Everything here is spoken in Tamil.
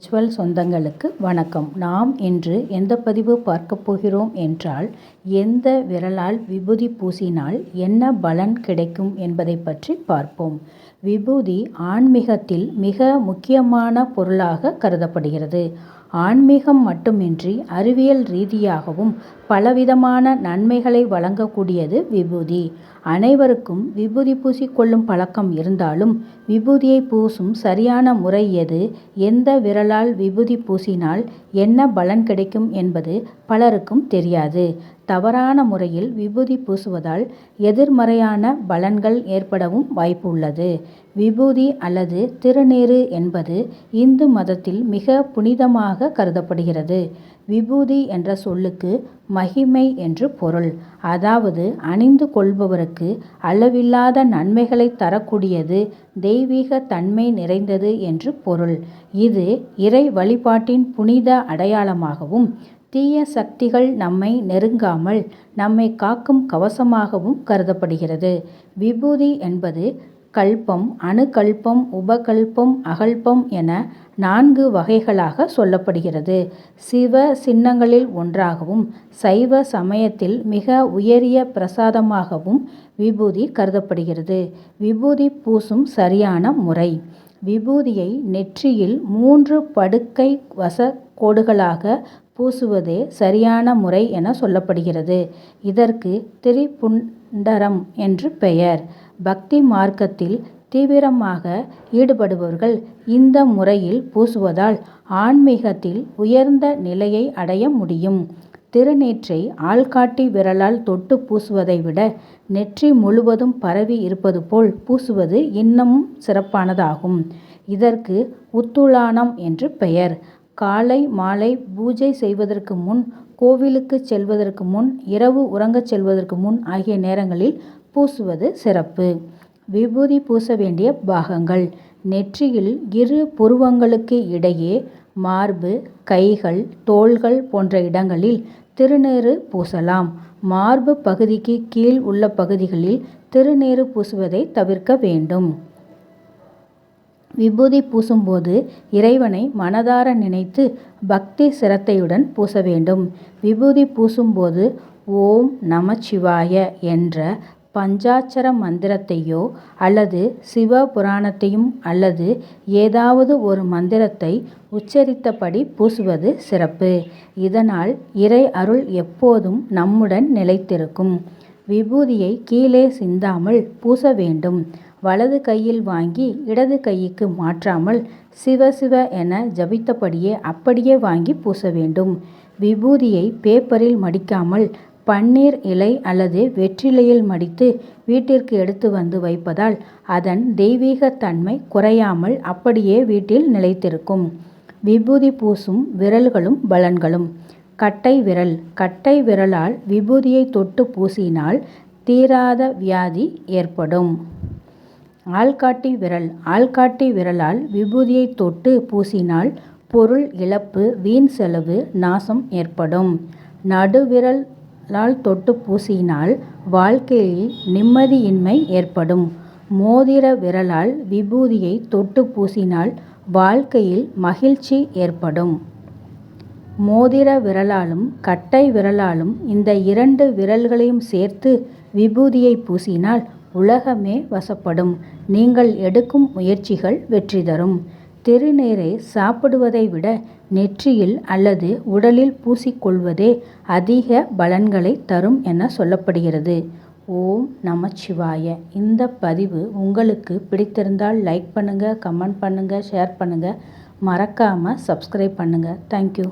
விர்ச்சுவல் சொந்தங்களுக்கு வணக்கம். நாம் இன்று எந்த பதிவு பார்க்கப் போகிறோம் என்றால் எந்த விரலால் விபூதி பூசினால் என்ன பலன் கிடைக்கும் என்பதை பற்றி பார்ப்போம். விபூதி ஆன்மீகத்தில் மிக முக்கியமான பொருளாக கருதப்படுகிறது. ஆன்மீகம் மட்டுமின்றி அறிவியல் ரீதியாகவும் பலவிதமான நன்மைகளை வழங்கக்கூடியது விபூதி. அனைவருக்கும் விபூதி பூசிக்கொள்ளும் பழக்கம் இருந்தாலும் விபூதியை பூசும் சரியான முறை எது எந்த விரலால் விபூதி பூசினால் என்ன பலன் கிடைக்கும் என்பது பலருக்கும் தெரியாது. தவறான முறையில் விபூதி பூசுவதால் எதிர்மறையான பலன்கள் ஏற்படவும் வாய்ப்பு உள்ளது விபூதி அல்லது திருநீறு என்பது இந்து மதத்தில் மிக புனிதமாக கருதப்படுகிறது. விபூதி என்ற சொல்லுக்கு மகிமை என்று பொருள். அதாவது அணிந்து கொள்பவருக்கு அளவில்லாத நன்மைகளை தரக்கூடியது தெய்வீக தன்மை நிறைந்தது என்று பொருள். இது இறை வழிபாட்டின் புனித அடையாளமாகவும் தீய சக்திகள் நம்மை நெருங்காமல் நம்மை காக்கும் கவசமாகவும் கருதப்படுகிறது. விபூதி என்பது கல்பம் அணுகல்பம் உபகல்பம் அகல்பம் என நான்கு வகைகளாக சொல்லப்படுகிறது. சிவ சின்னங்களில் ஒன்றாகவும் சைவ சமயத்தில் மிக உயரிய பிரசாதமாகவும் விபூதி கருதப்படுகிறது. விபூதி பூசும் சரியான முறை. விபூதியை நெற்றியில் மூன்று படுக்கை வச கோடுகளாக பூசுவதே சரியான முறை என சொல்லப்படுகிறது. இதற்கு திரிபுண்டரம் என்று பெயர். பக்தி மார்க்கத்தில் தீவிரமாக ஈடுபடுபவர்கள் இந்த முறையில் பூசுவதால் ஆன்மீகத்தில் உயர்ந்த நிலையை அடைய முடியும். திருநீற்றை ஆள்காட்டி விரலால் தொட்டு பூசுவதை விட நெற்றி முழுவதும் பரவி இருப்பது போல் பூசுவது இன்னமும் சிறப்பானதாகும். இதற்கு உத்துளானம் என்று பெயர். காலை மாலை பூஜை செய்வதற்கு முன் கோவிலுக்கு செல்வதற்கு முன் இரவு உறங்கச் செல்வதற்கு முன் ஆகிய நேரங்களில் பூசுவது சிறப்பு. விபூதி பூச வேண்டிய பாகங்கள். நெற்றியில் இரு புருவங்களுக்கு இடையே மார்பு கைகள் தோள்கள் போன்ற இடங்களில் திருநீறு பூசலாம். மார்பு பகுதிக்கு கீழ் உள்ள பகுதிகளில் திருநீறு பூசுவதை தவிர்க்க வேண்டும். விபூதி பூசும்போது இறைவனை மனதார நினைத்து பக்தி சிரத்தையுடன் பூச வேண்டும். விபூதி பூசும்போது ஓம் நமச்சிவாய என்ற பஞ்சாட்சர மந்திரத்தையோ அல்லது சிவ புராணத்தையும் அல்லது ஏதாவது ஒரு மந்திரத்தை உச்சரித்தபடி பூசுவது சிறப்பு. இதனால் இறை அருள் எப்போதும் நம்முடன் நிலைத்திருக்கும். விபூதியை கீழே சிந்தாமல் பூச வேண்டும். வலது கையில் வாங்கி இடது கைக்கு மாற்றாமல் சிவ சிவ என ஜபித்தபடியே அப்படியே வாங்கி பூச வேண்டும். விபூதியை பேப்பரில் மடிக்காமல் பன்னீர் இலை அல்லது வெற்றிலையில் மடித்து வீட்டிற்கு எடுத்து வந்து வைப்பதால் அதன் தெய்வீக தன்மை குறையாமல் அப்படியே வீட்டில் நிலைத்திருக்கும். விபூதி பூசும் விரல்களும் பலன்களும். கட்டை விரல். கட்டை விரலால் விபூதியை தொட்டு பூசினால் தீராத வியாதி ஏற்படும். ஆள்காட்டி விரல். ஆள்காட்டி விரலால் விபூதியை தொட்டு பூசினால் பொருள் இழப்பு வீண் செலவு நாசம் ஏற்படும். நடுவிரலால் தொட்டு பூசினால் வாழ்க்கையில் நிம்மதியின்மை ஏற்படும். மோதிர விரலால் விபூதியை தொட்டு பூசினால் வாழ்க்கையில் மகிழ்ச்சி ஏற்படும். மோதிர விரலாலும் கட்டை விரலாலும் இந்த இரண்டு விரல்களையும் சேர்த்து விபூதியை பூசினால் உலகமே வசப்படும். நீங்கள் எடுக்கும் முயற்சிகள் வெற்றி தரும். திருநீரை சாப்பிடுவதை விட நெற்றியில் அல்லது உடலில் பூசிக்கொள்வதே அதிக பலன்களை தரும் என சொல்லப்படுகிறது. ஓம் நமச்சிவாய. இந்த பதிவு உங்களுக்கு பிடித்திருந்தால் லைக் பண்ணுங்கள் கமெண்ட் பண்ணுங்கள் ஷேர் பண்ணுங்கள் மறக்காமல் சப்ஸ்கிரைப் பண்ணுங்கள் தேங்க்யூ